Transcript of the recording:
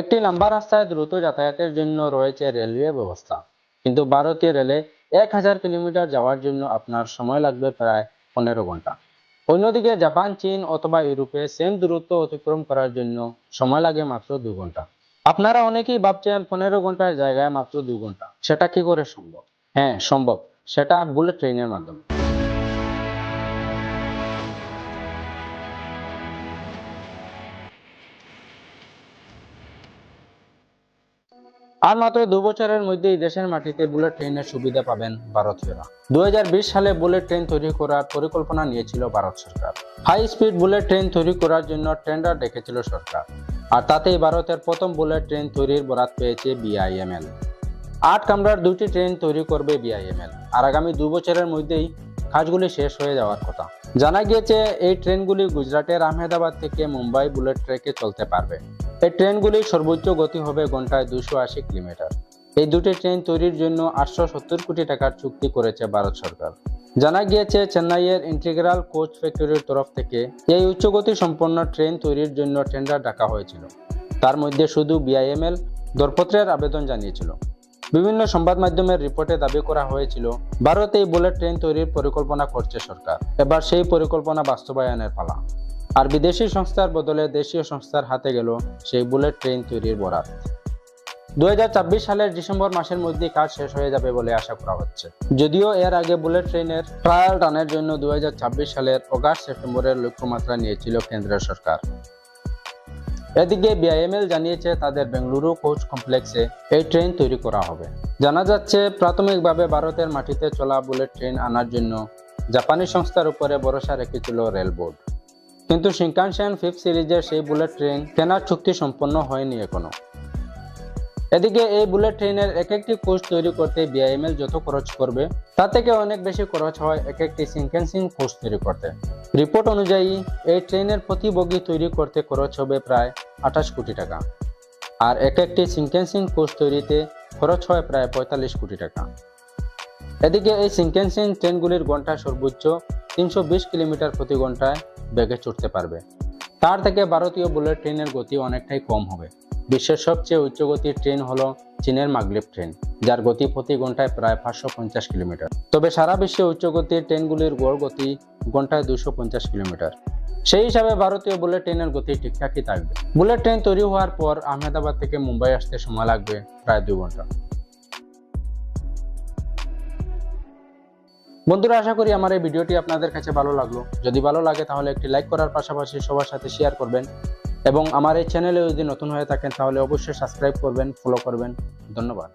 একটি লম্বা রাস্তায় দ্রুত যাতায়াতের জন্য রয়েছে রেলওয়ে ব্যবস্থা। কিন্তু ভারতীয় রেলে এক হাজার কিলোমিটার যাওয়ার জন্য আপনার সময় লাগবে প্রায় পনেরো ঘণ্টা। অন্যদিকে জাপান, চীন অথবা ইউরোপে সেম দূরত্ব অতিক্রম করার জন্য সময় লাগে মাত্র দু ঘণ্টা। আপনারা অনেকেই ভাবছেন পনেরো ঘণ্টার জায়গায় মাত্র দু ঘণ্টা। সেটা কি করে সম্ভব? হ্যাঁ সম্ভব। সেটা বুলেট ট্রেনের মাধ্যমে। আর মাত্র দু বছরের মধ্যেই দেশের মাটিতে বুলেট ট্রেনের সুবিধা পাবেন ভারতীয়রা দু সালে বুলেট ট্রেন তৈরি করার পরিকল্পনা নিয়েছিল ভারত সরকার। হাই স্পিড বুলেট ট্রেন তৈরি করার জন্য টেন্ডার ডেকেছিল সরকার। আর তাতেই ভারতের প্রথম বুলেট ট্রেন তৈরির বরাত পেয়েছে বিআইএমএল। আট কামরার দুটি ট্রেন তৈরি করবে বিআইএমএল। আর আগামী দু বছরের মধ্যেই কাজগুলি শেষ হয়ে যাওয়ার কথা। জানা গিয়েছে, এই ট্রেনগুলি গুজরাটের আহমেদাবাদ থেকে মুম্বাই বুলেট ট্রেকে চলতে পারবে। এই ট্রেনগুলির সর্বোচ্চ গতি হবে ঘন্টায় দুশো আশি কিলোমিটার। এই দুটি ট্রেন তৈরির জন্য আটশো সত্তর কোটি টাকার চুক্তি করেছে ভারত সরকার। জানা গিয়েছে, চেন্নাইয়ের ইন্টিগ্রাল কোচ ফ্যাক্টরির তরফ থেকে এই উচ্চগতি সম্পন্ন ট্রেন তৈরির জন্য টেন্ডার ডাকা হয়েছিল। তার মধ্যে শুধু বিআইএমএল দরপত্রের আবেদন জানিয়েছিল। বিভিন্ন সংবাদ মাধ্যমের রিপোর্টে দাবি করা হয়েছিল, ভারত এই বুলেট ট্রেন তৈরির পরিকল্পনা করছে সরকার। এবার সেই পরিকল্পনা বাস্তবায়নের পালা। আর বিদেশি সংস্থার বদলে দেশীয় সংস্থার হাতে গেল সেই বুলেট ট্রেন তৈরির বরাত। দু সালের ডিসেম্বর মাসের মধ্যে কাজ শেষ হয়ে যাবে বলে আশা করা হচ্ছে। যদিও এর আগে বুলেট ট্রেনের ট্রায়াল রানের জন্য দু সালের অগাস্ট সেপ্টেম্বরের লক্ষ্যমাত্রা নিয়েছিল কেন্দ্রীয় সরকার। এদিকে বিআইএমএল জানিয়েছে তাদের বেঙ্গালুরু কোচ কমপ্লেক্সে এই ট্রেন তৈরি করা হবে। জানা যাচ্ছে, প্রাথমিকভাবে ভারতের মাটিতে চলা বুলেট ট্রেন আনার জন্য জাপানি সংস্থার উপরে ভরসা রেখেছিল রেল বোর্ড কিন্তু শিঙ্কানসেন ফিফথ সিরিজের সেই বুলেট ট্রেন কেনার চুক্তি সম্পন্ন হয়নি এখনও। এদিকে এই বুলেট ট্রেনের এক একটি কোচ তৈরি করতে বিআইএমএল যত খরচ করবে, তার থেকে অনেক বেশি খরচ হয় এক একটি সিনকেন্সিং কোচ তৈরি করতে। রিপোর্ট অনুযায়ী, এই ট্রেনের প্রতি বগি তৈরি করতে খরচ হবে প্রায় আঠাশ কোটি টাকা। আর এক একটি সিনকেন্সিং কোচ তৈরিতে খরচ হয় প্রায় পঁয়তাল্লিশ কোটি টাকা। এদিকে এই সিনকেন্সিং ট্রেনগুলির ঘণ্টা সর্বোচ্চ তিনশো বিশ কিলোমিটার প্রতি ঘন্টায় বেগে ছুটতে পারবে। তার থেকে ভারতীয় বুলেট ট্রেনের গতি অনেকটাই কম হবে। বিশ্বের সবচেয়ে উচ্চ গতির ট্রেন হলো চীনের মাগলেব ট্রেন, যার গতি প্রতি ঘন্টায় প্রায় পাঁচশো পঞ্চাশ কিলোমিটার। তবে সারা বিশ্বে উচ্চ গতির ট্রেনগুলির গড় গতি ঘন্টায় দুশো পঞ্চাশ কিলোমিটার। সেই হিসাবে ভারতীয় বুলেট ট্রেনের গতি ঠিকঠাকই থাকবে। বুলেট ট্রেন তৈরি হওয়ার পর আহমেদাবাদ থেকে মুম্বাই আসতে সময় লাগবে প্রায় দুই ঘণ্টা বন্ধুরা, আশা করি আমার এই ভিডিওটি আপনাদের কাছে ভালো লাগল। যদি ভালো লাগে, তাহলে একটি লাইক করার পাশাপাশি সবার সাথে শেয়ার করবেন এবং আমার এই চ্যানেলে যদি নতুন হয়ে থাকেন, তাহলে অবশ্যই সাবস্ক্রাইব করবেন ফলো করবেন। ধন্যবাদ।